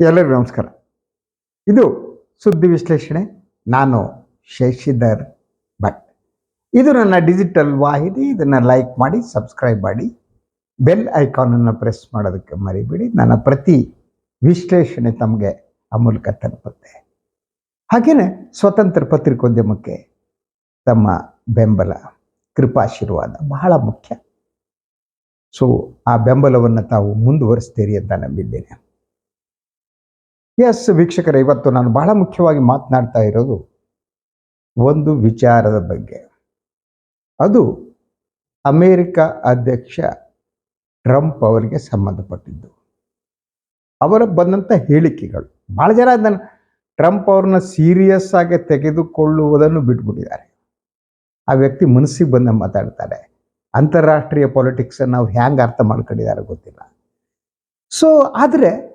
ಎಲ್ಲರಿಗೂ ನಮಸ್ಕಾರ. ಇದು ಸುದ್ದಿ ವಿಶ್ಲೇಷಣೆ. ನಾನು ಶಶಿಧರ್ ಭಟ್. ಇದು ನನ್ನ ಡಿಜಿಟಲ್ ವಾಹಿನಿ. ಇದನ್ನು ಲೈಕ್ ಮಾಡಿ ಸಬ್ಸ್ಕ್ರೈಬ್ ಮಾಡಿ. ಬೆಲ್ ಐಕಾನನ್ನು ಪ್ರೆಸ್ ಮಾಡೋದಕ್ಕೆ ಮರಿಬೇಡಿ. ನನ್ನ ಪ್ರತಿ ವಿಶ್ಲೇಷಣೆ ತಮಗೆ ಆ ಮೂಲಕ ತಲುಪುತ್ತೆ. ಹಾಗೆಯೇ ಸ್ವತಂತ್ರ ಪತ್ರಿಕೋದ್ಯಮಕ್ಕೆ ತಮ್ಮ ಬೆಂಬಲ, ಕೃಪಾಶೀರ್ವಾದ ಬಹಳ ಮುಖ್ಯ. ಸೊ ಆ ಬೆಂಬಲವನ್ನು ತಾವು ಮುಂದುವರಿಸ್ತೀರಿ ಅಂತ ನಂಬಿದ್ದೇನೆ. ಎಸ್, ವೀಕ್ಷಕರ, ಇವತ್ತು ನಾನು ಬಹಳ ಮುಖ್ಯವಾಗಿ ಮಾತನಾಡ್ತಾ ಇರೋದು ಒಂದು ವಿಚಾರದ ಬಗ್ಗೆ. ಅದು ಅಮೇರಿಕ ಅಧ್ಯಕ್ಷ ಟ್ರಂಪ್ ಅವರಿಗೆ ಸಂಬಂಧಪಟ್ಟಿದ್ದು. ಅವರ ಬಂದಂಥ ಹೇಳಿಕೆಗಳು ಭಾಳ ಜನ ಅದನ್ನು ಟ್ರಂಪ್ ಅವ್ರನ್ನ ಸೀರಿಯಸ್ ಆಗಿ ತೆಗೆದುಕೊಳ್ಳುವುದನ್ನು ಬಿಟ್ಬಿಟ್ಟಿದ್ದಾರೆ. ಆ ವ್ಯಕ್ತಿ ಮನಸ್ಸಿಗೆ ಬಂದ ಮಾತಾಡ್ತಾರೆ ಅಂತಾರಾಷ್ಟ್ರೀಯ ಪಾಲಿಟಿಕ್ಸನ್ನು ನಾವು ಹ್ಯಾಂಗೆ ಅರ್ಥ ಮಾಡ್ಕೊಂಡಿದ್ದಾರೆ ಗೊತ್ತಿಲ್ಲ. ಸೊ ಆದರೆ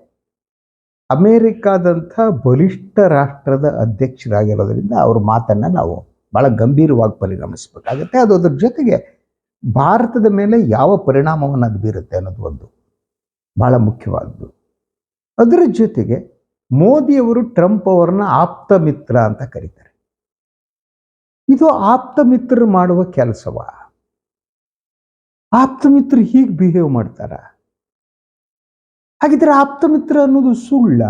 ಅಮೇರಿಕಾದಂಥ ಬಲಿಷ್ಠ ರಾಷ್ಟ್ರದ ಅಧ್ಯಕ್ಷರಾಗಿರೋದ್ರಿಂದ ಅವ್ರ ಮಾತನ್ನು ನಾವು ಭಾಳ ಗಂಭೀರವಾಗಿ ಪರಿಗಣಿಸಬೇಕಾಗುತ್ತೆ ಅದು ಅದ್ರ ಜೊತೆಗೆ ಭಾರತದ ಮೇಲೆ ಯಾವ ಪರಿಣಾಮವನ್ನು ಅದು ಬೀರುತ್ತೆ ಅನ್ನೋದು ಒಂದು ಭಾಳ ಮುಖ್ಯವಾದದ್ದು ಅದರ ಜೊತೆಗೆ ಮೋದಿಯವರು ಟ್ರಂಪ್ ಅವರನ್ನ ಆಪ್ತ ಮಿತ್ರ ಅಂತ ಕರೀತಾರೆ. ಇದು ಆಪ್ತ ಮಿತ್ರರು ಮಾಡುವ ಕೆಲಸವ? ಆಪ್ತ ಮಿತ್ರರು ಹೀಗೆ ಬಿಹೇವ್ ಮಾಡ್ತಾರ? ಹಾಗಿದ್ರೆ ಆಪ್ತ ಮಿತ್ರ ಅನ್ನೋದು ಸುಳ್ಳ.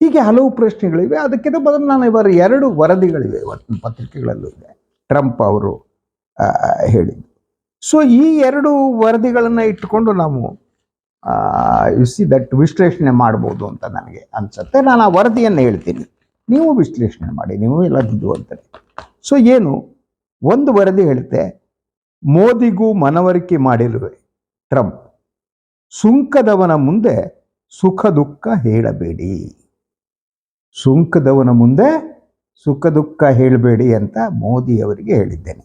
ಹೀಗೆ ಹಲವು ಪ್ರಶ್ನೆಗಳಿವೆ. ಅದಕ್ಕಿಂತ ಬದಲು ನಾನು ಇವರ ಎರಡು ವರದಿಗಳಿವೆ ಇವತ್ತಿನ ಪತ್ರಿಕೆಗಳಲ್ಲೂ ಇದೆ. ಟ್ರಂಪ್ ಅವರು ಹೇಳಿದ್ದು. ಸೊ ಈ ಎರಡು ವರದಿಗಳನ್ನು ಇಟ್ಟುಕೊಂಡು ನಾವು ಯು ಸಿ ದಟ್ ವಿಶ್ಲೇಷಣೆ ಮಾಡ್ಬೋದು ಅಂತ ನನಗೆ ಅನ್ಸುತ್ತೆ. ನಾನು ಆ ವರದಿಯನ್ನು ಹೇಳ್ತೀನಿ. ನೀವು ವಿಶ್ಲೇಷಣೆ ಮಾಡಿ, ನೀವು ಇಲ್ಲದಿದ್ದು ಅಂತ ಸೊ ಏನು? ಒಂದು ವರದಿ ಹೇಳುತ್ತೆ, ಮೋದಿಗೂ ಮನವರಿಕೆ ಮಾಡಿರುವೆ, ಟ್ರಂಪ್. ಸುಂಕದವನ ಮುಂದೆ ಸುಖ ದುಃಖ ಹೇಳಬೇಡಿ. ಸುಂಕದವನ ಮುಂದೆ ಸುಖ ದುಃಖ ಹೇಳಬೇಡಿ ಅಂತ ಮೋದಿಯವರಿಗೆ ಹೇಳಿದ್ದೇನೆ.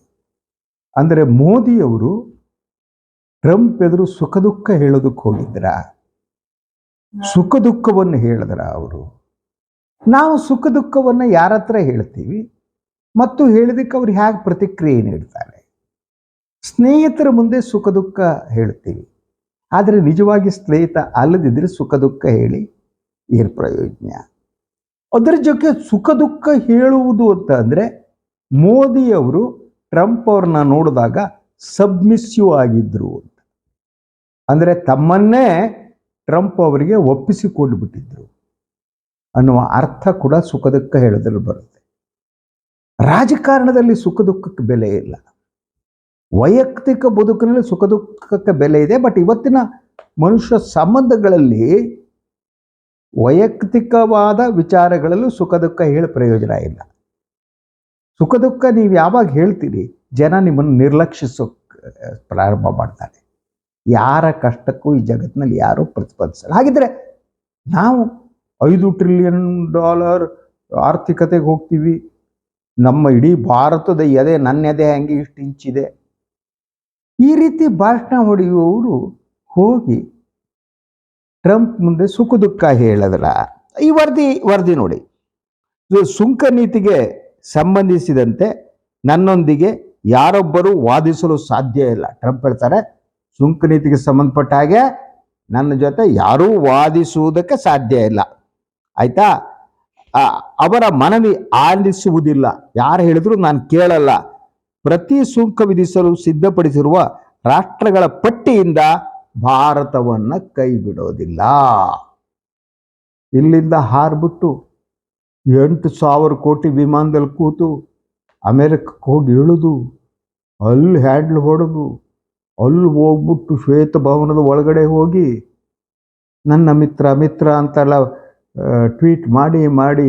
ಅಂದರೆ ಮೋದಿಯವರು ಟ್ರಂಪ್ ಎದುರು ಸುಖ ದುಃಖ ಹೇಳೋದಕ್ಕೆ ಹೋಗಿದ್ರ? ಸುಖ ದುಃಖವನ್ನು ಹೇಳಿದ್ರ ಅವರು? ನಾವು ಸುಖ ದುಃಖವನ್ನು ಯಾರ ಹತ್ರ ಹೇಳ್ತೀವಿ? ಮತ್ತು ಹೇಳಿದಕ್ಕೆ ಅವ್ರು ಹೇಗೆ ಪ್ರತಿಕ್ರಿಯೆ ನೀಡ್ತಾರೆ? ಸ್ನೇಹಿತರ ಮುಂದೆ ಸುಖ ದುಃಖ ಹೇಳ್ತೀವಿ. ಆದರೆ ನಿಜವಾಗಿ ಸ್ನೇಹಿತ ಅಲ್ಲದಿದ್ದರೆ ಸುಖ ದುಃಖ ಹೇಳಿ ಏನು ಪ್ರಯೋಜನ? ಅದರ ಜೊತೆ ಸುಖ ದುಃಖ ಹೇಳುವುದು ಅಂತ ಅಂದರೆ ಮೋದಿಯವರು ಟ್ರಂಪ್ ಅವ್ರನ್ನ ನೋಡಿದಾಗ ಸಬ್ಮಿಸ್ಯೂ ಆಗಿದ್ರು ಅಂತ. ಅಂದರೆ ತಮ್ಮನ್ನೇ ಟ್ರಂಪ್ ಅವರಿಗೆ ಒಪ್ಪಿಸಿಕೊಂಡು ಬಿಟ್ಟಿದ್ರು. ಅನ್ನುವ ಅರ್ಥ ಕೂಡ ಸುಖ ದುಃಖ ಹೇಳೋದ್ರಲ್ಲಿ ಬರುತ್ತೆ. ರಾಜಕಾರಣದಲ್ಲಿ ಸುಖ ದುಃಖಕ್ಕೆ ಬೆಲೆ ಇಲ್ಲ. ವೈಯಕ್ತಿಕ ಬದುಕಿನಲ್ಲಿ ಸುಖ ದುಃಖಕ್ಕೆ ಬೆಲೆ ಇದೆ ಬಟ್ ಇವತ್ತಿನ ಮನುಷ್ಯ ಸಂಬಂಧಗಳಲ್ಲಿ ವೈಯಕ್ತಿಕವಾದ ವಿಚಾರಗಳಲ್ಲೂ ಸುಖ ದುಃಖ ಹೇಳಿ ಪ್ರಯೋಜನ ಇಲ್ಲ. ಸುಖ ದುಃಖ ನೀವು ಯಾವಾಗ ಹೇಳ್ತೀರಿ? ಜನ ನಿಮ್ಮನ್ನು ನಿರ್ಲಕ್ಷಿಸೋಕ್ ಪ್ರಾರಂಭ ಮಾಡ್ತಾರೆ. ಯಾರ ಕಷ್ಟಕ್ಕೂ ಈ ಜಗತ್ತಿನಲ್ಲಿ ಯಾರೂ ಪ್ರತಿಪಾದಿಸಲ್ಲ ಹಾಗಿದ್ರೆ ನಾವು ಐದು ಟ್ರಿಲಿಯನ್ ಡಾಲರ್ ಆರ್ಥಿಕತೆಗೆ ಹೋಗ್ತೀವಿ. ನಮ್ಮ ಇಡೀ ಭಾರತದ ಎದೆ ನನ್ನ ಎದೆ ಹಂಗೆ ಇಷ್ಟು ಇಂಚಿದೆ ಈ ರೀತಿ ಭಾಷಣ ಹೊಡೆಯುವವರು ಹೋಗಿ ಟ್ರಂಪ್ ಮುಂದೆ ಸುಖ ದುಃಖ ಹೇಳದ್ರ ಈ ವರದಿ ವರದಿ ನೋಡಿ. ಸುಂಕ ನೀತಿಗೆ ಸಂಬಂಧಿಸಿದಂತೆ ನನ್ನೊಂದಿಗೆ ಯಾರೊಬ್ಬರು ವಾದಿಸಲು ಸಾಧ್ಯ ಇಲ್ಲ. ಟ್ರಂಪ್ ಹೇಳ್ತಾರೆ, ಸುಂಕ ನೀತಿಗೆ ಸಂಬಂಧಪಟ್ಟ ಹಾಗೆ ನನ್ನ ಜೊತೆ ಯಾರೂ ವಾದಿಸುವುದಕ್ಕೆ ಸಾಧ್ಯ ಇಲ್ಲ. ಆಯ್ತಾ? ಅವರ ಮನವಿ ಆಲಿಸುವುದಿಲ್ಲ. ಯಾರು ಹೇಳಿದ್ರು ನಾನು ಕೇಳಲ್ಲ. ಪ್ರತಿ ಸುಂಕ ವಿಧಿಸಲು ಸಿದ್ಧಪಡಿಸಿರುವ ರಾಷ್ಟ್ರಗಳ ಪಟ್ಟಿಯಿಂದ ಭಾರತವನ್ನ ಕೈ ಬಿಡೋದಿಲ್ಲ ಇಲ್ಲಿಂದ ಹಾರ್ಬಿಟ್ಟು ಎಂಟು ಸಾವಿರ ಕೋಟಿ ವಿಮಾನದಲ್ಲಿ ಕೂತು ಅಮೆರಿಕಕ್ಕೆ ಹೋಗಿ ಇಳಿದು, ಅಲ್ಲಿ ಹ್ಯಾಂಡ್ಲ್ ಹೊಡೆದು, ಅಲ್ಲಿ ಹೋಗ್ಬಿಟ್ಟು ಶ್ವೇತ ಭವನದ ಒಳಗಡೆ ಹೋಗಿ ನನ್ನ ಮಿತ್ರ ಮಿತ್ರ ಅಂತೆಲ್ಲ ಟ್ವೀಟ್ ಮಾಡಿ ಮಾಡಿ,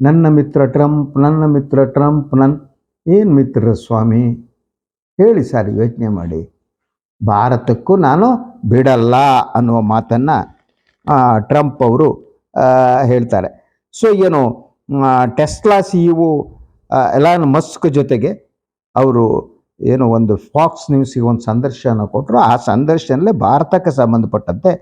ನನ್ನ ಮಿತ್ರ ಟ್ರಂಪ್, ನನ್ನ ಮಿತ್ರ ಟ್ರಂಪ್ ನನ್ನ ಏನು ಮಿತ್ರ ಸ್ವಾಮಿ? ಹೇಳಿ ಸರ್, ಯೋಚನೆ ಮಾಡಿ. ಭಾರತಕ್ಕೂ ನಾನು ಬಿಡಲ್ಲ ಅನ್ನುವ ಮಾತನ್ನು ಟ್ರಂಪ್ ಅವರು ಹೇಳ್ತಾರೆ. ಸೊ ಏನು ಟೆಸ್ಲಾ ಸಿ ಇವು ಎಲಾನ್ ಮಸ್ಕ್ ಜೊತೆಗೆ ಅವರು ಏನು ಒಂದು ಫಾಕ್ಸ್ ನ್ಯೂಸಿಗೆ ಒಂದು ಸಂದರ್ಶನ ಕೊಟ್ಟರು ಆ ಸಂದರ್ಶನಲ್ಲೇ ಭಾರತಕ್ಕೆ ಸಂಬಂಧಪಟ್ಟಂತೆ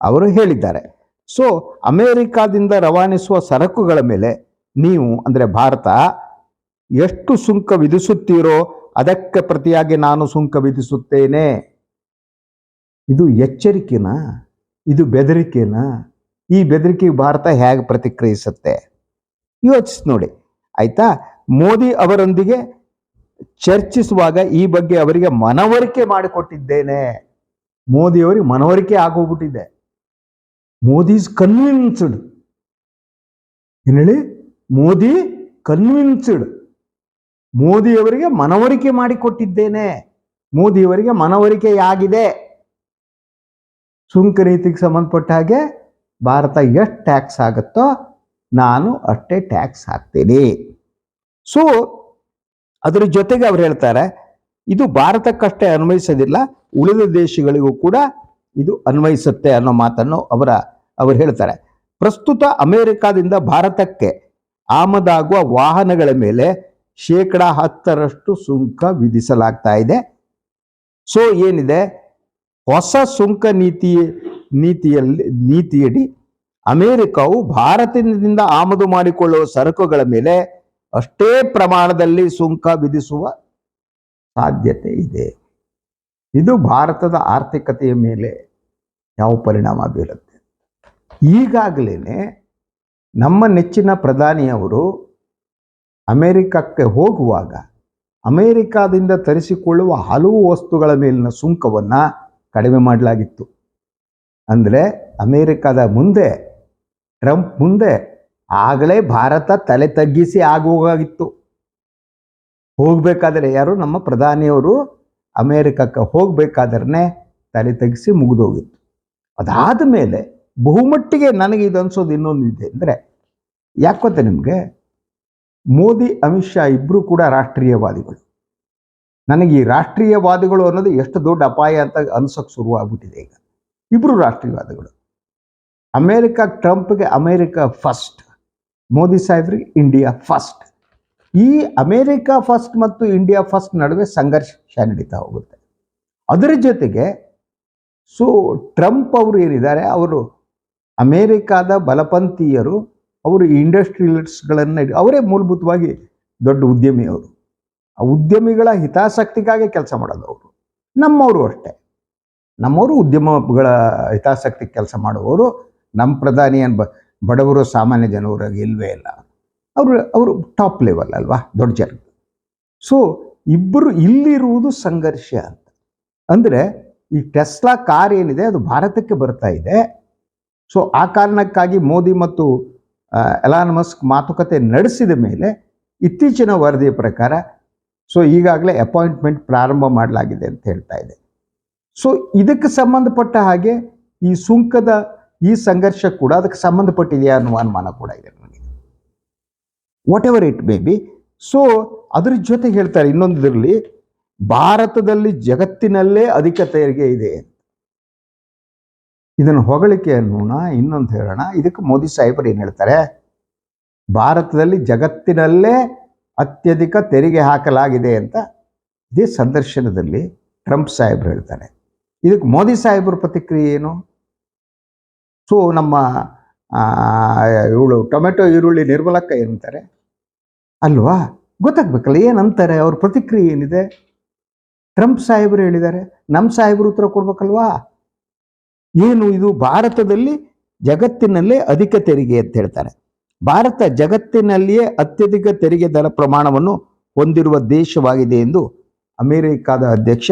ಅವರು ಹೇಳಿದ್ದಾರೆ. ಸೊ ಅಮೇರಿಕಾದಿಂದ ರವಾನಿಸುವ ಸರಕುಗಳ ಮೇಲೆ ನೀವು, ಅಂದರೆ ಭಾರತ ಎಷ್ಟು ಸುಂಕ ವಿಧಿಸುತ್ತೀರೋ ಅದಕ್ಕೆ ಪ್ರತಿಯಾಗಿ ನಾನು ಸುಂಕ ವಿಧಿಸುತ್ತೇನೆ. ಇದು ಎಚ್ಚರಿಕೆನಾ? ಇದು ಬೆದರಿಕೆನಾ? ಈ ಬೆದರಿಕೆ ಭಾರತ ಹೇಗೆ ಪ್ರತಿಕ್ರಿಯಿಸುತ್ತೆ? ಯೋಚಿಸಿ ನೋಡಿ. ಆಯ್ತಾ? ಮೋದಿ ಅವರೊಂದಿಗೆ ಚರ್ಚಿಸುವಾಗ ಈ ಬಗ್ಗೆ ಅವರಿಗೆ ಮನವರಿಕೆ ಮಾಡಿಕೊಟ್ಟಿದ್ದೇನೆ. ಮೋದಿ ಅವರಿಗೆ ಮನವರಿಕೆ ಆಗೋಗ್ಬಿಟ್ಟಿದೆ. ಮೋದಿ ಇಸ್ ಕನ್ವಿನ್ಸ್ಡ್ ಏನ್ ಹೇಳಿ? ಮೋದಿ ಕನ್ವಿನ್ಸ್ಡ್ ಮೋದಿಯವರಿಗೆ ಮನವರಿಕೆ ಮಾಡಿಕೊಟ್ಟಿದ್ದೇನೆ. ಮೋದಿಯವರಿಗೆ ಮನವರಿಕೆಯಾಗಿದೆ. ಸುಂಕ ನೀತಿಗೆ ಸಂಬಂಧಪಟ್ಟ ಹಾಗೆ ಭಾರತ ಎಷ್ಟು ಟ್ಯಾಕ್ಸ್ ಆಗುತ್ತೋ ನಾನು ಅಷ್ಟೇ ಟ್ಯಾಕ್ಸ್ ಹಾಕ್ತೀನಿ. ಸೊ ಅದರ ಜೊತೆಗೆ ಅವ್ರು ಹೇಳ್ತಾರೆ, ಇದು ಭಾರತಕ್ಕಷ್ಟೇ ಅನ್ವಯಿಸೋದಿಲ್ಲ, ಉಳಿದ ದೇಶಗಳಿಗೂ ಕೂಡ ಇದು ಅನ್ವಯಿಸುತ್ತೆ ಅನ್ನೋ ಮಾತನ್ನು ಅವರ, ಅವರು ಹೇಳ್ತಾರೆ. ಪ್ರಸ್ತುತ ಅಮೆರಿಕಾದಿಂದ ಭಾರತಕ್ಕೆ ಆಮದಾಗುವ ವಾಹನಗಳ ಮೇಲೆ ಶೇಕಡ ಹತ್ತರಷ್ಟು ಸುಂಕ ವಿಧಿಸಲಾಗ್ತಾ ಇದೆ. ಸೊ ಏನಿದೆ? ಹೊಸ ಸುಂಕ ನೀತಿ, ನೀತಿಯಲ್ಲಿ, ನೀತಿಯಡಿ ಅಮೆರಿಕವು ಭಾರತದಿಂದ ಆಮದು ಮಾಡಿಕೊಳ್ಳುವ ಸರಕುಗಳ ಮೇಲೆ ಅಷ್ಟೇ ಪ್ರಮಾಣದಲ್ಲಿ ಸುಂಕ ವಿಧಿಸುವ ಸಾಧ್ಯತೆ ಇದೆ. ಇದು ಭಾರತದ ಆರ್ಥಿಕತೆಯ ಮೇಲೆ ಯಾವ ಪರಿಣಾಮ ಬೀರುತ್ತೆ? ಈಗಾಗಲೇ ನಮ್ಮ ನೆಚ್ಚಿನ ಪ್ರಧಾನಿಯವರು ಅಮೆರಿಕಕ್ಕೆ ಹೋಗುವಾಗ ಅಮೇರಿಕಾದಿಂದ ತರಿಸಿಕೊಳ್ಳುವ ಹಲವು ವಸ್ತುಗಳ ಮೇಲಿನ ಸುಂಕವನ್ನು ಕಡಿಮೆ ಮಾಡಲಾಗಿತ್ತು. ಅಂದರೆ ಅಮೇರಿಕಾದ ಮುಂದೆ, ಟ್ರಂಪ್ ಮುಂದೆ ಆಗಲೇ ಭಾರತ ತಲೆ ತಗ್ಗಿಸಿ ಆಗೋಗಾಗಿತ್ತು ಹೋಗಬೇಕಾದ್ರೆ ಯಾರು? ನಮ್ಮ ಪ್ರಧಾನಿಯವರು ಅಮೇರಿಕಕ್ಕೆ ಹೋಗಬೇಕಾದ್ರೆ ತಲೆ ತಗ್ಗಿಸಿ ಮುಗಿದೋಗಿತ್ತು. ಅದಾದ ಮೇಲೆ ಬಹುಮಟ್ಟಿಗೆ ನನಗೆ ಇದು ಅನ್ಸೋದು ಇನ್ನೊಂದು ಇದೆ. ಅಂದರೆ ಯಾಕೋತೆ ನಿಮಗೆ? ಮೋದಿ, ಅಮಿತ್ ಶಾ ಇಬ್ಬರೂ ಕೂಡ ರಾಷ್ಟ್ರೀಯವಾದಿಗಳು. ನನಗೆ ಈ ರಾಷ್ಟ್ರೀಯವಾದಿಗಳು ಅನ್ನೋದು ಎಷ್ಟು ದೊಡ್ಡ ಅಪಾಯ ಅಂತ ಅನ್ಸೋಕೆ ಶುರುವಾಗ್ಬಿಟ್ಟಿದೆ ಈಗ. ಇಬ್ಬರು ರಾಷ್ಟ್ರೀಯವಾದಿಗಳು. ಅಮೇರಿಕ ಟ್ರಂಪ್ಗೆ ಅಮೇರಿಕ ಫಸ್ಟ್, ಮೋದಿ ಸಾಹೇಬ್ರಿಗೆ ಇಂಡಿಯಾ ಫಸ್ಟ್. ಈ ಅಮೇರಿಕ ಫಸ್ಟ್ ಮತ್ತು ಇಂಡಿಯಾ ಫಸ್ಟ್ ನಡುವೆ ಸಂಘರ್ಷ ನಡೀತಾ ಹೋಗುತ್ತೆ. ಅದರ ಜೊತೆಗೆ ಸೊ, ಟ್ರಂಪ್ ಅವರು ಏನಿದ್ದಾರೆ, ಅವರು ಅಮೇರಿಕಾದ ಬಲಪಂಥೀಯರು ಅವರು ಇಂಡಸ್ಟ್ರಿಯಲಿಸ್ಟ್ಗಳನ್ನು ಅವರೇ ಮೂಲಭೂತವಾಗಿ ದೊಡ್ಡ ಉದ್ಯಮಿ ಅವರು ಆ ಉದ್ಯಮಿಗಳ ಹಿತಾಸಕ್ತಿಗಾಗಿ ಕೆಲಸ ಮಾಡೋದು ಅವರು. ನಮ್ಮವರು ಅಷ್ಟೇ. ನಮ್ಮವರು ಉದ್ಯಮಗಳ ಹಿತಾಸಕ್ತಿ ಕೆಲಸ ಮಾಡುವವರು. ನಮ್ಮ ಪ್ರಧಾನಿ ಏನು ಬಡವರು ಸಾಮಾನ್ಯ ಜನವರಾಗಿ ಇಲ್ಲವೇ ಇಲ್ಲ. ಅವರು ಅವರು ಟಾಪ್ ಲೆವೆಲ್ ಅಲ್ವಾ, ದೊಡ್ಡ ಜನ. ಸೊ, ಇಬ್ಬರು ಇಲ್ಲಿರುವುದು ಸಂಘರ್ಷ ಅಂತ. ಅಂದರೆ, ಈ ಟೆಸ್ಲಾ ಕಾರ್ ಏನಿದೆ, ಅದು ಭಾರತಕ್ಕೆ ಬರ್ತಾ ಇದೆ. ಸೊ, ಆ ಕಾರಣಕ್ಕಾಗಿ ಮೋದಿ ಮತ್ತು ಎಲಾನ್ ಮಸ್ಕ್ ಮಾತುಕತೆ ನಡೆಸಿದ ಮೇಲೆ ಇತ್ತೀಚಿನ ವರದಿಯ ಪ್ರಕಾರ ಸೊ ಈಗಾಗಲೇ ಅಪಾಯಿಂಟ್ಮೆಂಟ್ ಪ್ರಾರಂಭ ಮಾಡಲಾಗಿದೆ ಅಂತ ಹೇಳ್ತಾ ಇದೆ. ಸೊ ಇದಕ್ಕೆ ಸಂಬಂಧಪಟ್ಟ ಹಾಗೆ ಈ ಸುಂಕದ ಈ ಸಂಘರ್ಷ ಕೂಡ ಅದಕ್ಕೆ ಸಂಬಂಧಪಟ್ಟಿದೆಯಾ ಅನ್ನುವ ಅನುಮಾನ ಕೂಡ ಇದೆ ನನಗೆ whatever it may be so ಅದ್ರ ಜೊತೆಗೆ ಹೇಳ್ತಾರೆ ಇನ್ನೊಂದರಲ್ಲಿ ಭಾರತದಲ್ಲಿ ಜಗತ್ತಿನಲ್ಲೇ ಅಧಿಕ ತೆರಿಗೆ ಇದೆ ಇದನ್ನು ಹೊಗಳಿಕೆ ಅನ್ನೋಣ, ಇನ್ನೊಂದು ಹೇಳೋಣ. ಇದಕ್ಕೆ ಮೋದಿ ಸಾಹೇಬರು ಏನು ಹೇಳ್ತಾರೆ? ಭಾರತದಲ್ಲಿ ಜಗತ್ತಿನಲ್ಲೇ ಅತ್ಯಧಿಕ ತೆರಿಗೆ ಹಾಕಲಾಗಿದೆ ಅಂತ ಇದೇ ಸಂದರ್ಶನದಲ್ಲಿ ಟ್ರಂಪ್ ಸಾಹೇಬರು ಹೇಳ್ತಾರೆ. ಇದಕ್ಕೆ ಮೋದಿ ಸಾಹೇಬರ ಪ್ರತಿಕ್ರಿಯೆ ಏನು? ಸೊ, ನಮ್ಮ ಇವಳು ಟೊಮೆಟೊ, ಈರುಳ್ಳಿ, ನಿರ್ಮಲಕ್ಕ ಏನಂತಾರೆ ಅಲ್ವಾ? ಗೊತ್ತಾಗ್ಬೇಕಲ್ಲ ಏನಂತಾರೆ ಅವ್ರ ಪ್ರತಿಕ್ರಿಯೆ ಏನಿದೆ? ಟ್ರಂಪ್ ಸಾಹೇಬರು ಹೇಳಿದ್ದಾರೆ. ನಮ್ಮ ಸಾಹೇಬರು ಉತ್ತರ ಕೊಡ್ಬೇಕಲ್ವಾ? ಏನು ಇದು ಭಾರತದಲ್ಲಿ ಜಗತ್ತಿನಲ್ಲೇ ಅಧಿಕ ತೆರಿಗೆ ಅಂತ ಹೇಳ್ತಾರೆ. ಭಾರತ ಜಗತ್ತಿನಲ್ಲಿಯೇ ಅತ್ಯಧಿಕ ತೆರಿಗೆ ದರ ಪ್ರಮಾಣವನ್ನು ಹೊಂದಿರುವ ದೇಶವಾಗಿದೆ ಎಂದು ಅಮೆರಿಕಾದ ಅಧ್ಯಕ್ಷ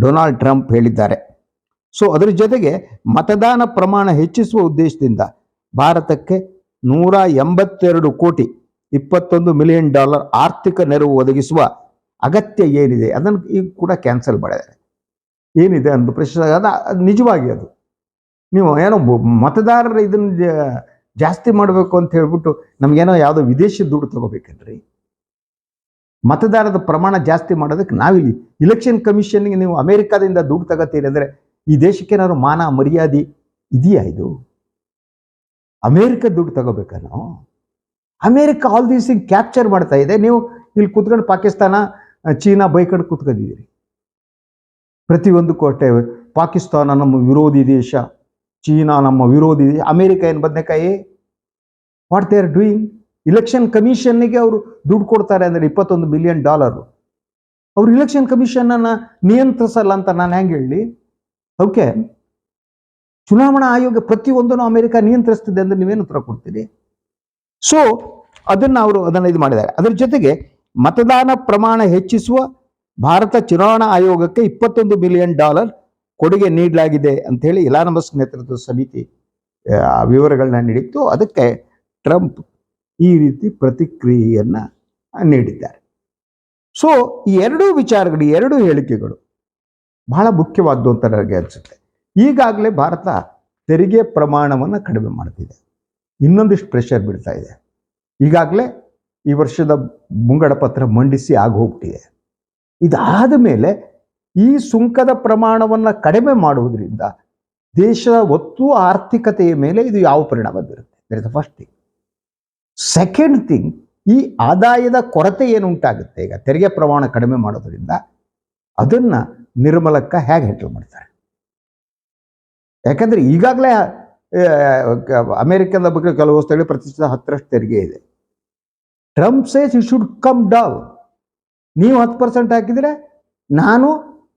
ಡೊನಾಲ್ಡ್ ಟ್ರಂಪ್ ಹೇಳಿದ್ದಾರೆ. ಸೊ, ಅದರ ಜೊತೆಗೆ ಮತದಾನ ಪ್ರಮಾಣ ಹೆಚ್ಚಿಸುವ ಉದ್ದೇಶದಿಂದ ಭಾರತಕ್ಕೆ ನೂರ ಎಂಬತ್ತೆರಡು ಕೋಟಿ ಇಪ್ಪತ್ತೊಂದು ಮಿಲಿಯನ್ ಡಾಲರ್ ಆರ್ಥಿಕ ನೆರವು ಒದಗಿಸುವ ಅಗತ್ಯ ಏನಿದೆ, ಅದನ್ನು ಈಗ ಕೂಡ ಕ್ಯಾನ್ಸಲ್ ಮಾಡಿದ್ದಾರೆ. ಏನಿದೆ ಅಂತ ಪ್ರಶ್ನೆ ಅದು ನಿಜವಾಗಿ ಅದು. ನೀವು ಏನೋ ಮತದಾರರ ಇದನ್ನ ಜಾಸ್ತಿ ಮಾಡಬೇಕು ಅಂತ ಹೇಳ್ಬಿಟ್ಟು ನಮಗೇನೋ ಯಾವುದೋ ವಿದೇಶಿ ದುಡ್ಡು ತಗೋಬೇಕನ್ರಿ? ಮತದಾರರ ಪ್ರಮಾಣ ಜಾಸ್ತಿ ಮಾಡೋದಕ್ಕೆ ನಾವಿಲ್ಲಿ ಇಲೆಕ್ಷನ್ ಕಮಿಷನ್ಗೆ ನೀವು ಅಮೆರಿಕಾದಿಂದ ದುಡ್ಡು ತಗೋತೀರಿ ಅಂದರೆ ಈ ದೇಶಕ್ಕೆ ಏನಾದ್ರು ಮಾನ ಮರ್ಯಾದೆ ಇದೆಯಾ ಇದು? ಅಮೇರಿಕ ದುಡ್ಡು ತಗೋಬೇಕಾ ನಾವು? ಅಮೇರಿಕ ಆಲ್ ದೀಸ್ ಕ್ಯಾಪ್ಚರ್ ಮಾಡ್ತಾ ಇದೆ. ನೀವು ಇಲ್ಲಿ ಕೂತ್ಕೊಂಡು ಪಾಕಿಸ್ತಾನ, ಚೀನಾ ಬೈಕೊಂಡು ಕೂತ್ಕೊಂಡಿದ್ದೀರಿ. ಪ್ರತಿಯೊಂದು ಕೋಟೆ ಪಾಕಿಸ್ತಾನ ನಮ್ಮ ವಿರೋಧಿ ದೇಶ. ಚೀನಾ ನಮ್ಮ ವಿರೋಧಿ, ಅಮೆರಿಕ ಏನು ಬದನೆಕಾಯಿ? What they are doing election ಕಮಿಷನ್ನಿಗೆ ಅವರು ದುಡ್ಡು ಕೊಡ್ತಾರೆ ಅಂದರೆ ಇಪ್ಪತ್ತೊಂದು ಮಿಲಿಯನ್ ಡಾಲರು ಅವರು ಇಲೆಕ್ಷನ್ ಕಮಿಷನನ್ನು ನಿಯಂತ್ರಿಸಲ್ಲ ಅಂತ ನಾನು ಹೆಂಗೆ ಹೇಳಿ? ಓಕೆ ಚುನಾವಣಾ ಆಯೋಗ ಪ್ರತಿಯೊಂದನ್ನು ಅಮೆರಿಕ ನಿಯಂತ್ರಿಸ್ತಿದೆ ಅಂದ್ರೆ ನೀವೇನು ಉತ್ತರ ಕೊಡ್ತೀರಿ? ಸೊ ಅದನ್ನು ಅವರು ಅದನ್ನು ಇದು ಮಾಡಿದ್ದಾರೆ. ಅದರ ಜೊತೆಗೆ ಮತದಾನ ಪ್ರಮಾಣ ಹೆಚ್ಚಿಸುವ ಭಾರತ ಚುನಾವಣಾ ಆಯೋಗಕ್ಕೆ ಇಪ್ಪತ್ತೊಂದು ಮಿಲಿಯನ್ ಡಾಲರ್ ಕೊಡುಗೆ ನೀಡಲಾಗಿದೆ ಅಂತ ಹೇಳಿ ಇಲಾನ್ ಮಸ್ಕ್ ನೇತೃತ್ವದ ಸಮಿತಿ ಆ, ವಿವರಗಳನ್ನ ನೀಡಿತ್ತು. ಅದಕ್ಕೆ ಟ್ರಂಪ್ ಈ ರೀತಿ ಪ್ರತಿಕ್ರಿಯೆಯನ್ನು ನೀಡಿದ್ದಾರೆ. ಸೊ ಈ ಎರಡೂ ವಿಚಾರಗಳು ಎರಡೂ ಹೇಳಿಕೆಗಳು ಬಹಳ ಮುಖ್ಯವಾದ್ದು ಅಂತ ನನಗೆ ಅನಿಸುತ್ತೆ. ಈಗಾಗಲೇ ಭಾರತ ತೆರಿಗೆ ಪ್ರಮಾಣವನ್ನು ಕಡಿಮೆ ಮಾಡ್ತಿದೆ. ಇನ್ನೊಂದಿಷ್ಟು ಪ್ರೆಷರ್ ಬೀಳ್ತಾ ಇದೆ. ಈಗಾಗಲೇ ಈ ವರ್ಷದ ಮುಂಗಡ ಪತ್ರ ಮಂಡಿಸಿ ಆಗೋಗ್ಬಿಟ್ಟಿದೆ. ಇದಾದ ಮೇಲೆ ಈ ಸುಂಕದ ಪ್ರಮಾಣವನ್ನು ಕಡಿಮೆ ಮಾಡುವುದರಿಂದ ದೇಶದ ಒತ್ತು ಆರ್ಥಿಕತೆಯ ಮೇಲೆ ಇದು ಯಾವ ಪರಿಣಾಮ ಬೀರುತ್ತೆ? That is first thing second thing ಈ ಆದಾಯದ ಕೊರತೆ ಏನು ಉಂಟಾಗುತ್ತೆ ಈಗ ತೆರಿಗೆ ಪ್ರಮಾಣ ಕಡಿಮೆ ಮಾಡೋದರಿಂದ ಅದನ್ನ ನಿರ್ಮಲಕ್ಕ ಹೇಗೆ ಹೆಂಡಲ್ ಮಾಡ್ತಾರೆ? ಯಾಕಂದ್ರೆ ಈಗಾಗಲೇ ಅಮೆರಿಕದ ಬಗ್ಗೆ ಕೆಲವು ವಸ್ತುಗಳಿಗೆ ಪ್ರತಿಶತ ಹತ್ತರಷ್ಟು ತೆರಿಗೆ ಇದೆ. Trump says you should come down ನೀವು ಹತ್ತು ಪರ್ಸೆಂಟ್ ಹಾಕಿದರೆ ನಾನು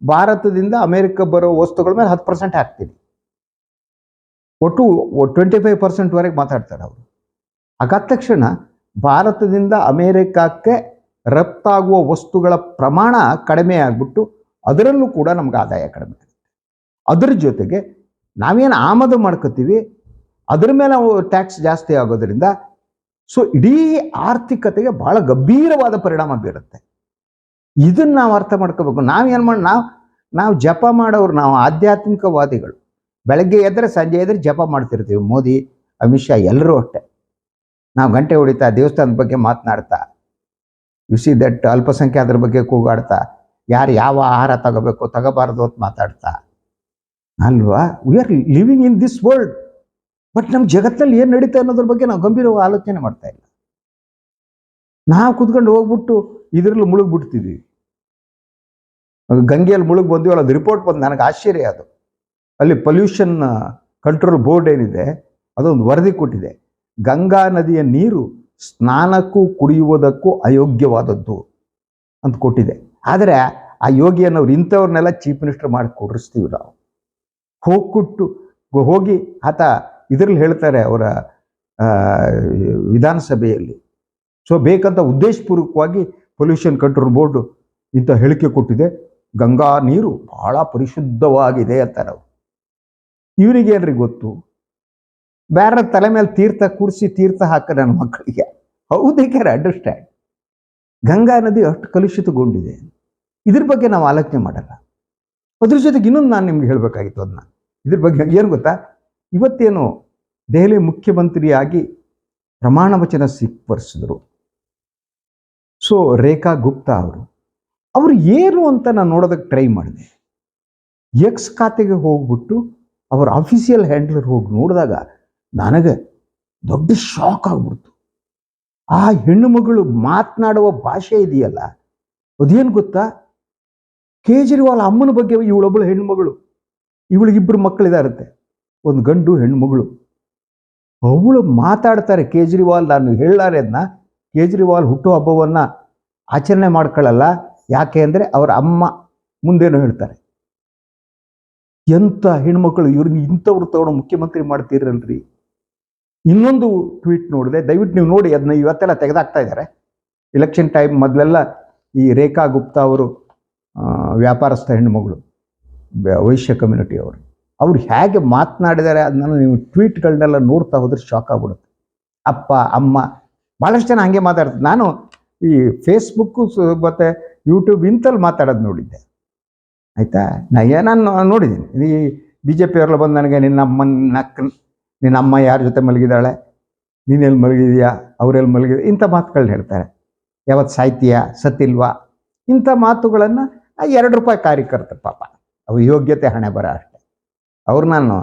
ಭಾರತದಿಂದ ಅಮೆರಿಕ ಬರೋ ವಸ್ತುಗಳ ಮೇಲೆ ಹತ್ತು ಪರ್ಸೆಂಟ್ ಹಾಕ್ತೀನಿ. ಒಟ್ಟು ಟ್ವೆಂಟಿ ಫೈವ್ ಪರ್ಸೆಂಟ್ವರೆಗೆ ಮಾತಾಡ್ತಾರೆ ಅವರು. ಹಾಗಾದ ತಕ್ಷಣ ಭಾರತದಿಂದ ಅಮೇರಿಕಕ್ಕೆ ರಫ್ತಾಗುವ ವಸ್ತುಗಳ ಪ್ರಮಾಣ ಕಡಿಮೆ ಆಗಿಬಿಟ್ಟು ಅದರಲ್ಲೂ ಕೂಡ ನಮ್ಗೆ ಆದಾಯ ಕಡಿಮೆ ಆಗುತ್ತೆ. ಅದರ ಜೊತೆಗೆ ನಾವೇನು ಆಮದು ಮಾಡ್ಕೋತೀವಿ, ಅದ್ರ ಮೇಲೆ ನಾವು ಟ್ಯಾಕ್ಸ್ ಜಾಸ್ತಿ ಆಗೋದ್ರಿಂದ ಸೊ ಇಡೀ ಆರ್ಥಿಕತೆಗೆ ಬಹಳ ಗಂಭೀರವಾದ ಪರಿಣಾಮ ಬೀರುತ್ತೆ. ಇದನ್ನ ನಾವು ಅರ್ಥ ಮಾಡ್ಕೋಬೇಕು. ನಾವು ಏನು ಮಾಡಿ, ನಾವು ನಾವು ಜಪ ಮಾಡೋರು ನಾವು ಆಧ್ಯಾತ್ಮಿಕವಾದಿಗಳು. ಬೆಳಗ್ಗೆ ಎದ್ರೆ ಸಂಜೆ ಎದ್ರೆ ಜಪ ಮಾಡ್ತಿರ್ತೀವಿ ಮೋದಿ, ಅಮಿತ್ ಶಾ ಎಲ್ಲರೂ ಅಷ್ಟೆ. ನಾವು ಗಂಟೆ ಹೊಡಿತಾ, ದೇವಸ್ಥಾನದ ಬಗ್ಗೆ ಮಾತನಾಡ್ತಾ ಯು ಸಿ ದಟ್ ಅಲ್ಪಸಂಖ್ಯಾತರ ಬಗ್ಗೆ ಕೂಗಾಡ್ತಾ, ಯಾರು ಯಾವ ಆಹಾರ ತಗೋಬೇಕು ತಗೋಬಾರ್ದು ಅಂತ ಮಾತಾಡ್ತಾ. ಅಲ್ವಾ? We are living in this world but ನಮ್ಮ ಜಗತ್ತಲ್ಲಿ ಏನು ನಡೀತಾ ಅನ್ನೋದ್ರ ಬಗ್ಗೆ ನಾವು ಗಂಭೀರವಾಗಿ ಆಲೋಚನೆ ಮಾಡ್ತಾ ಇಲ್ಲ. ನಾವು ಕುತ್ಕೊಂಡು ಹೋಗ್ಬಿಟ್ಟು ಇದರಲ್ಲಿ ಮುಳುಗ್ಬಿಡ್ತಿದ್ದೀವಿ ಗಂಗೆಯಲ್ಲಿ ಮುಳುಗ್ ಬಂದೀವಲ್ಲ ಅದು ರಿಪೋರ್ಟ್ ಬಂದು, ನನಗೆ ಆಶ್ಚರ್ಯ ಅದು. ಅಲ್ಲಿ ಪೊಲ್ಯೂಷನ್ ಕಂಟ್ರೋಲ್ ಬೋರ್ಡ್ ಏನಿದೆ, ಅದೊಂದು ವರದಿ ಕೊಟ್ಟಿದೆ. ಗಂಗಾ ನದಿಯ ನೀರು ಸ್ನಾನಕ್ಕೂ ಕುಡಿಯುವುದಕ್ಕೂ ಅಯೋಗ್ಯವಾದದ್ದು ಅಂತ ಕೊಟ್ಟಿದೆ. ಆದರೆ ಆ ಯೋಗಿಯನ್ನವ್ರು ಇಂಥವ್ರನ್ನೆಲ್ಲ ಚೀಫ್ ಮಿನಿಸ್ಟರ್ ಮಾಡಿ ಕೊಡಿಸ್ತೀವಿ ನಾವು. ಹೋಗ್ಬಿಟ್ಟು ಹೋಗಿ ಆತ ಇದರಲ್ಲಿ ಹೇಳ್ತಾರೆ ಅವರ ವಿಧಾನಸಭೆಯಲ್ಲಿ. ಸೊ ಬೇಕಂತ ಉದ್ದೇಶಪೂರ್ವಕವಾಗಿ ಪೊಲ್ಯೂಷನ್ ಕಂಟ್ರೋಲ್ ಬೋರ್ಡು ಇಂಥ ಹೇಳಿಕೆ ಕೊಟ್ಟಿದೆ. ಗಂಗಾ ನೀರು ಬಹಳ ಪರಿಶುದ್ಧವಾಗಿದೆ ಅಂತ ನಾವು. ಇವರಿಗೆ ಏನ್ರಿ ಗೊತ್ತು? ಬೇರೆ ತಲೆ ಮೇಲೆ ತೀರ್ಥ ಕೂಡಿಸಿ ತೀರ್ಥ ಹಾಕ ನನ್ನ ಮಕ್ಕಳಿಗೆ. ಹೌದೇ ಕ್ಯಾರ್ ಅಂಡರ್ಸ್ಟ್ಯಾಂಡ್ ಗಂಗಾ ನದಿ ಅಷ್ಟು ಕಲುಷಿತಗೊಂಡಿದೆ. ಇದ್ರ ಬಗ್ಗೆ ನಾವು ಆಲೋಚನೆ ಮಾಡಲ್ಲ. ಅದ್ರ ಜೊತೆಗೆ ಇನ್ನೊಂದು ನಾನು ನಿಮ್ಗೆ ಹೇಳಬೇಕಾಗಿತ್ತು ಅದನ್ನ. ಇದ್ರ ಬಗ್ಗೆ ಏನು ಗೊತ್ತಾ? ಇವತ್ತೇನು ದೆಹಲಿ ಮುಖ್ಯಮಂತ್ರಿಯಾಗಿ ಪ್ರಮಾಣ ವಚನ ಸ್ವೀಕರಿಸಿದ್ರು. ಸೊ ರೇಖಾ ಗುಪ್ತಾ ಅವರು ಅವರು ಏನು ಅಂತ ನಾನು ನೋಡೋದಕ್ಕೆ ಟ್ರೈ ಮಾಡಿದೆ. ಎಕ್ಸ್ ಖಾತೆಗೆ ಹೋಗ್ಬಿಟ್ಟು ಅವರ ಆಫೀಸಿಯಲ್ ಹ್ಯಾಂಡ್ಲರ್ ಹೋಗಿ ನೋಡಿದಾಗ ನನಗೆ ದೊಡ್ಡ ಶಾಕ್ ಆಗ್ಬಿಡ್ತು. ಆ ಹೆಣ್ಣು ಮಗಳು ಮಾತನಾಡುವ ಭಾಷೆ ಇದೆಯಲ್ಲ, ಅದೇನು ಗೊತ್ತಾ? ಕೇಜ್ರಿವಾಲ್ ಅಮ್ಮನ ಬಗ್ಗೆ ಇವಳೊಬ್ಬಳು ಹೆಣ್ಣು ಮಗಳು ಇವಳಿಗಿಬ್ಬರು ಮಕ್ಕಳಿದಾರಂತೆ ಒಂದು ಗಂಡು ಹೆಣ್ಣು ಮಗಳು. ಅವಳು ಮಾತಾಡ್ತಾರೆ, ಕೇಜ್ರಿವಾಲ್ ನಾನು ಹೇಳಾರೆ ಅದನ್ನ ಕೇಜ್ರಿವಾಲ್ ಹುಟ್ಟುಹಬ್ಬವನ್ನು ಆಚರಣೆ ಮಾಡ್ಕೊಳ್ಳಲ್ಲ. ಯಾಕೆ ಅಂದರೆ ಅವರ ಅಮ್ಮ ಮುಂದೇನೋ ಹೇಳ್ತಾರೆ. ಎಂಥ ಹೆಣ್ಮಕ್ಳು ಇವ್ರನ್ನ ಇಂಥವ್ರು ತಗೊಂಡು ಮುಖ್ಯಮಂತ್ರಿ ಮಾಡ್ತೀರಲ್ರಿ? ಇನ್ನೊಂದು ಟ್ವೀಟ್ ನೋಡಿದೆ. ದಯವಿಟ್ಟು ನೀವು ನೋಡಿ ಅದನ್ನ ಇವತ್ತೆಲ್ಲ ತೆಗೆದಾಕ್ತಾ ಇದ್ದಾರೆ. ಎಲೆಕ್ಷನ್ ಟೈಮ್ ಮೊದಲೆಲ್ಲ ಈ ರೇಖಾ ಗುಪ್ತಾ ಅವರು ವ್ಯಾಪಾರಸ್ಥ ಹೆಣ್ಣುಮಗಳು ವೈಶ್ಯ ಕಮ್ಯುನಿಟಿ ಅವರು. ಅವ್ರು ಹೇಗೆ ಮಾತನಾಡಿದ್ದಾರೆ ಅದನ್ನ ನೀವು ಟ್ವೀಟ್ಗಳನ್ನೆಲ್ಲ ನೋಡ್ತಾ ಹೋದ್ರೆ ಶಾಕ್ ಆಗ್ಬಿಡುತ್ತೆ. ಅಪ್ಪ, ಅಮ್ಮ ಭಾಳಷ್ಟು ಜನ ಹಾಗೆ ಮಾತಾಡ್ತಾರೆ ನಾನು ಈ ಫೇಸ್ಬುಕ್ಕು ಮತ್ತು ಯೂಟ್ಯೂಬ್ ಇಂಥಲ್ಲಿ ಮಾತಾಡೋದು ನೋಡಿದ್ದೆ. ಆಯಿತಾ? ನಾ ನಾನು ನೋಡಿದ್ದೀನಿ. ಈ ಬಿ ಜೆ ಪಿಯವರೆಲ್ಲ ಬಂದು ನನಗೆ ನಿನ್ನ ಅಮ್ಮನ ನಕ್ ನಿನ್ನ ಅಮ್ಮ ಯಾರ ಜೊತೆ ಮಲಗಿದ್ದಾಳೆ? ನೀನೆಲ್ಲಿ ಮಲಗಿದೀಯಾ? ಅವರೆಲ್ಲಿ ಮಲಗಿದ ಇಂಥ ಮಾತುಗಳನ್ನ ಹೇಳ್ತಾರೆ. ಯಾವತ್ತು ಸಾಹಿತ್ಯ ಸತ್ತಿಲ್ವಾ? ಇಂಥ ಮಾತುಗಳನ್ನು ಎರಡು ರೂಪಾಯಿ ಕಾರ್ಯಕರ್ತರು ಪಾಪ, ಅವು ಯೋಗ್ಯತೆ ಹಣೆ ಬರ ಅಷ್ಟೆ. ಅವ್ರು ನಾನು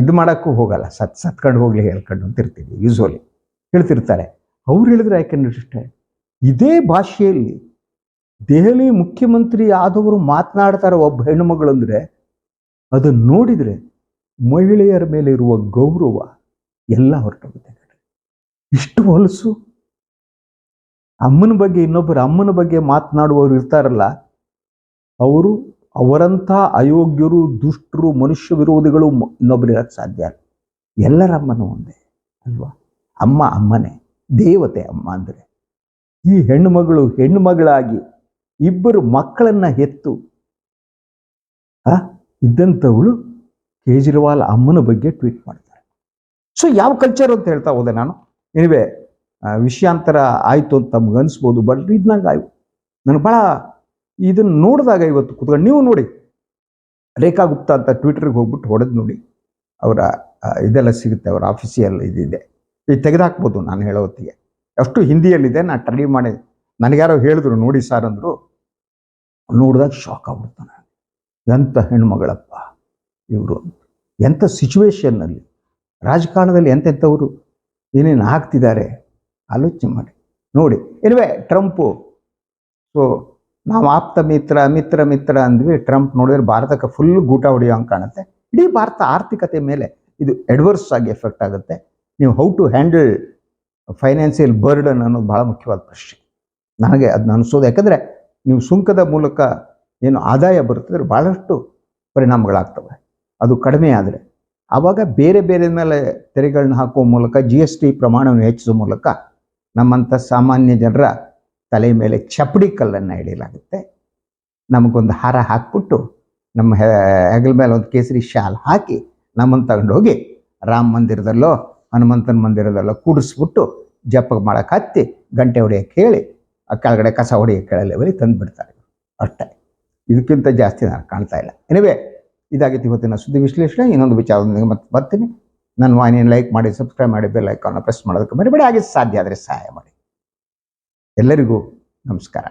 ಇದು ಮಾಡೋಕ್ಕೂ ಹೋಗಲ್ಲ. ಸತ್, ಸತ್ಕೊಂಡು ಹೋಗ್ಲಿ ಹೇಳ್ಕೊಂಡು ಅಂತಿರ್ತೀವಿ ಯೂಸ್ವಲಿ ಹೇಳ್ತಿರ್ತಾರೆ. ಅವ್ರು ಹೇಳಿದ್ರೆ ಅಂಡರ್ಸ್ಟ್ಯಾಂಡ್ ಇದೇ ಭಾಷೆಯಲ್ಲಿ ದೆಹಲಿ ಮುಖ್ಯಮಂತ್ರಿ ಆದವರು ಮಾತನಾಡ್ತಾರೆ ಒಬ್ಬ ಹೆಣ್ಣುಮಗಳು ಅಂದರೆ, ಅದನ್ನು ನೋಡಿದರೆ ಮಹಿಳೆಯರ ಮೇಲೆ ಇರುವ ಗೌರವ ಎಲ್ಲ ಹೊರಟೋಗುತ್ತೆ ಇಷ್ಟು ಹೊಲಸು. ಅಮ್ಮನ ಬಗ್ಗೆ ಇನ್ನೊಬ್ಬರು ಅಮ್ಮನ ಬಗ್ಗೆ ಮಾತನಾಡುವವರು ಇರ್ತಾರಲ್ಲ, ಅವರು ಅವರಂಥ ಅಯೋಗ್ಯರು, ದುಷ್ಟರು, ಮನುಷ್ಯ ವಿರೋಧಿಗಳು ಇನ್ನೊಬ್ಬರು ಇರೋಕ್ಕೆ ಸಾಧ್ಯ ಎಲ್ಲರ ಅಮ್ಮನ ಒಂದೇ, ಅಲ್ವಾ? ಅಮ್ಮ ಅಮ್ಮನೇ, ದೇವತೆ ಅಮ್ಮ ಅಂದರೆ. ಈ ಹೆಣ್ಣು ಮಗಳು ಹೆಣ್ಣು ಮಗಳಾಗಿ ಇಬ್ಬರು ಮಕ್ಕಳನ್ನು ಹೆತ್ತು, ಆ, ಇದ್ದಂಥವಳು ಕೇಜ್ರಿವಾಲ್ ಅಮ್ಮನ ಬಗ್ಗೆ ಟ್ವೀಟ್ ಮಾಡ್ತಾರೆ. ಸೊ ಯಾವ ಕಲ್ಚರ್ ಅಂತ ಹೇಳ್ತಾ ಹೋದೆ ನಾನು. ಎನಿವೆ ವಿಷಯಾಂತರ ಆಯಿತು ಅಂತ ತಮ್ಗೆ ಅನಿಸ್ಬೋದು ಬಟ್ ಇದ್ನಾಗ ನಂಗೆ ಆಯ್ತು ನನಗೆ ಭಾಳ ಇದನ್ನು ನೋಡಿದಾಗ ಇವತ್ತು ಕುತ್ಕೊಂಡು, ನೀವು ನೋಡಿ. ರೇಖಾ ಗುಪ್ತಾ ಅಂತ ಟ್ವಿಟರ್ಗೆ ಹೋಗ್ಬಿಟ್ಟು ಹೊಡೆದು ನೋಡಿ. ಅವರ ಇದೆಲ್ಲ ಸಿಗುತ್ತೆ, ಅವರ ಆಫೀಸಿಯಲ್ ಇದಿದೆ. ಇದು ತೆಗೆದಾಕ್ಬೋದು ನಾನು ಹೇಳೋ ಹೊತ್ತಿಗೆ. ಅಷ್ಟು ಹಿಂದಿಯಲ್ಲಿದೆ ನಾನು ಟ್ರೈ ಮಾಡಿ. ನನಗ್ಯಾರೋ ಹೇಳಿದ್ರು, ನೋಡಿ ಸರ್ ಅಂದರು, ನೋಡಿದಾಗ ಶಾಕ್ ಆಗ್ಬಿಡ್ತಾನೆ ಎಂಥ ಹೆಣ್ಮಗಳಪ್ಪ ಇವರು ಎಂಥ ಸಿಚುವೇಶನ್ನಲ್ಲಿ ರಾಜಕಾರಣದಲ್ಲಿ ಎಂತೆಂಥವರು ಏನೇನು ಹಾಕ್ತಿದ್ದಾರೆ ಆಲೋಚನೆ ಮಾಡಿ. ನೋಡಿ ಎನಿವೆ ಟ್ರಂಪು ಸೊ ನಾವು ಆಪ್ತ ಮಿತ್ರ ಮಿತ್ರ ಮಿತ್ರ ಅಂದ್ವಿ. ಟ್ರಂಪ್ ನೋಡಿದ್ರೆ ಭಾರತಕ್ಕೆ ಫುಲ್ ಗೂಟ ಹೊಡೆಯೋ ಹಂಗೆ ಕಾಣುತ್ತೆ. ಇಡೀ ಭಾರತ ಆರ್ಥಿಕತೆ ಮೇಲೆ ಇದು ಎಡ್ವರ್ಸ್ ಆಗಿ ಎಫೆಕ್ಟ್ ಆಗುತ್ತೆ. ನೀವು how to handle financial burden ಅನ್ನೋದು ಭಾಳ ಮುಖ್ಯವಾದ ಪ್ರಶ್ನೆ. ನನಗೆ ಅದನ್ನ ಅನಿಸೋದು. ಯಾಕಂದರೆ ನೀವು ಸುಂಕದ ಮೂಲಕ ಏನು ಆದಾಯ ಬರ್ತದೆ ಭಾಳಷ್ಟು ಪರಿಣಾಮಗಳಾಗ್ತವೆ. ಅದು ಕಡಿಮೆ ಆದರೆ. ಆವಾಗ ಬೇರೆ ಬೇರೆ ಮೇಲೆ ತೆರಿಗೆಗಳನ್ನ ಹಾಕುವ ಮೂಲಕ ಜಿ ಎಸ್ ಟಿ ಪ್ರಮಾಣವನ್ನು ಹೆಚ್ಚಿಸುವ ಮೂಲಕ ನಮ್ಮಂಥ ಸಾಮಾನ್ಯ ಜನರ ತಲೆ ಮೇಲೆ ಚಪ್ಪಡಿ ಕಲ್ಲನ್ನು ಹಿಡಿಯಲಾಗುತ್ತೆ ನಮಗೊಂದು ಹಾರ ಹಾಕ್ಬಿಟ್ಟು ನಮ್ಮ ಹೆಗಲ ಮೇಲೆ ಒಂದು ಕೇಸರಿ ಶಾಲ್ ಹಾಕಿ ನಮ್ಮನ್ನು ತಗೊಂಡೋಗಿ ರಾಮ ಮಂದಿರದಲ್ಲೋ ಹನುಮಂತನ ಮಂದಿರದೆಲ್ಲ ಕೂಡಿಸ್ಬಿಟ್ಟು ಜಪ ಮಾಡಕ್ಕೆ ಹತ್ತಿ ಗಂಟೆ ಹೊಡೆಯಕ್ಕೆ ಹೇಳಿ, ಆ ಕೆಳಗಡೆ ಕಸ ಹೊಡೆಯಕ್ಕೆ ಕೆಳಲ್ಲಿ ತಂದು ಬಿಡ್ತಾರೆ ಅಷ್ಟೇ. ಇದಕ್ಕಿಂತ ಜಾಸ್ತಿ ನಾನು ಕಾಣ್ತಾ ಇಲ್ಲ. ಎನಿವೆ ಇದಾಗಿತ್ತು ಇವತ್ತಿನ ಸುದ್ದಿ ವಿಶ್ಲೇಷಣೆ. ಇನ್ನೊಂದು ವಿಚಾರದೊಂದಿಗೆ ಮತ್ತೆ ಬರ್ತೀನಿ. ನನ್ನ ವಾಹಿನಿಯನ್ನು ಲೈಕ್ ಮಾಡಿ, ಸಬ್ಸ್ಕ್ರೈಬ್ ಮಾಡಿ, ಬೆಲ್ ಐಕಾನ್ನ ಪ್ರೆಸ್ ಮಾಡೋದಕ್ಕೆ ಮರಿಬೇಡಿ. ಹಾಗೆ ಸಾಧ್ಯ ಆದರೆ ಸಹಾಯ ಮಾಡಿ. ಎಲ್ಲರಿಗೂ ನಮಸ್ಕಾರ.